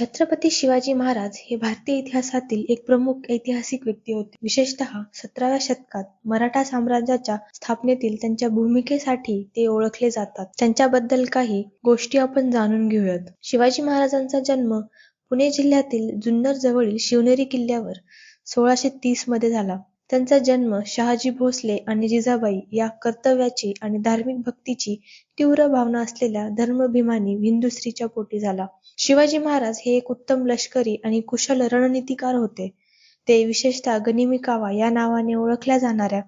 छत्रपती शिवाजी महाराज हे भारतीय इतिहासातील एक प्रमुख ऐतिहासिक व्यक्ती होते. विशेषतः सतराव्या शतकात मराठा साम्राज्याच्या स्थापनेतील त्यांच्या भूमिकेसाठी ते ओळखले जातात. त्यांच्याबद्दल काही गोष्टी आपण जाणून घेऊयात. शिवाजी महाराजांचा जन्म पुणे जिल्ह्यातील जुन्नर जवळील शिवनेरी किल्ल्यावर सोळाशे तीसमध्ये झाला. त्यांचा जन्म शहाजी भोसले आणि जिजाबाई या कर्तव्याची आणि धार्मिक भक्तीची तीव्र भावना असलेल्या धर्माभिमानी हिंदू स्त्रीच्या पोटी झाला. शिवाजी महाराज हे एक उत्तम लष्करी आणि कुशल रणनीतिकार होते. ते विशेषतः गनिमी कावा या नावाने ओळखल्या जाणाऱ्या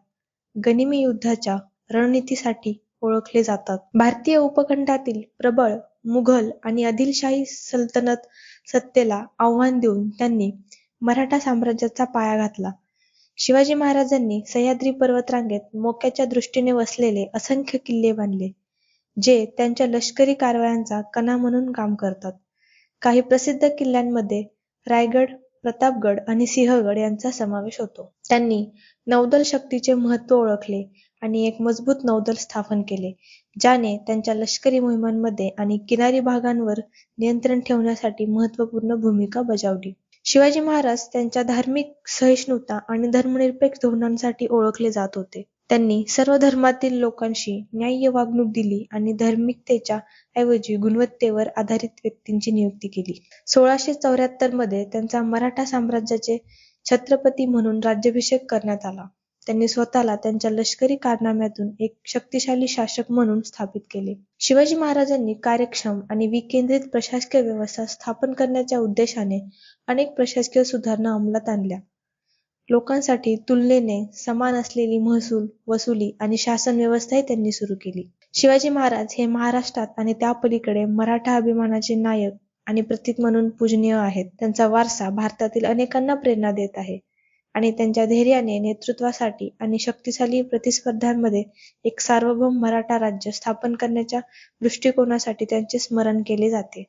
गनिमी युद्धाच्या रणनीतीसाठी ओळखले जातात. भारतीय उपखंडातील प्रबळ मुघल आणि आदिलशाही सल्तनत सत्तेला आव्हान देऊन त्यांनी मराठा साम्राज्याचा पाया घातला. शिवाजी महाराजांनी सह्याद्री पर्वतरांगेत मोक्याच्या दृष्टीने वसलेले असंख्य किल्ले बांधले, जे त्यांच्या लष्करी कारवायांचा कणा म्हणून काम करतात. काही प्रसिद्ध किल्ल्यांमध्ये रायगड, प्रतापगड आणि सिंहगड यांचा समावेश होतो. त्यांनी नौदल शक्तीचे महत्त्व ओळखले आणि एक मजबूत नौदल स्थापन केले, ज्याने त्यांच्या लष्करी मोहिमांमध्ये आणि किनारी भागांवर नियंत्रण ठेवण्यासाठी महत्त्वपूर्ण भूमिका बजावली. शिवाजी महाराज त्यांच्या धार्मिक सहिष्णुता आणि धर्मनिरपेक्ष धोरणांसाठी ओळखले जात होते. त्यांनी सर्व धर्मातील लोकांशी न्याय्य वागणूक दिली आणि धार्मिकतेच्या ऐवजी गुणवत्तेवर आधारित व्यक्तींची नियुक्ती केली. सोळाशे चौऱ्याहत्तरमध्ये त्यांचा मराठा साम्राज्याचे छत्रपती म्हणून राज्याभिषेक करण्यात आला. त्यांनी स्वतःला त्यांच्या लष्करी कारनाम्यातून एक शक्तिशाली शासक म्हणून स्थापित केले. शिवाजी महाराजांनी कार्यक्षम आणि विकेंद्रित प्रशासकीय व्यवस्था स्थापन करण्याच्या उद्देशाने अनेक प्रशासकीय सुधारणा अंमलात आणल्या. लोकांसाठी तुलनेने समान असलेली महसूल वसुली आणि शासन व्यवस्थाही त्यांनी सुरू केली. शिवाजी महाराज हे महाराष्ट्रात आणि त्यापलीकडे मराठा अभिमानाचे नायक आणि प्रतीक म्हणून पूजनीय आहेत. त्यांचा वारसा भारतातील अनेकांना प्रेरणा देत आहे आणि त्यांच्या धैर्याने, नेतृत्वासाठी आणि शक्तिशाली प्रतिस्पर्ध्यांमध्ये एक सार्वभौम मराठा राज्य स्थापन करण्याच्या दृष्टिकोनासाठी त्यांचे स्मरण केले जाते.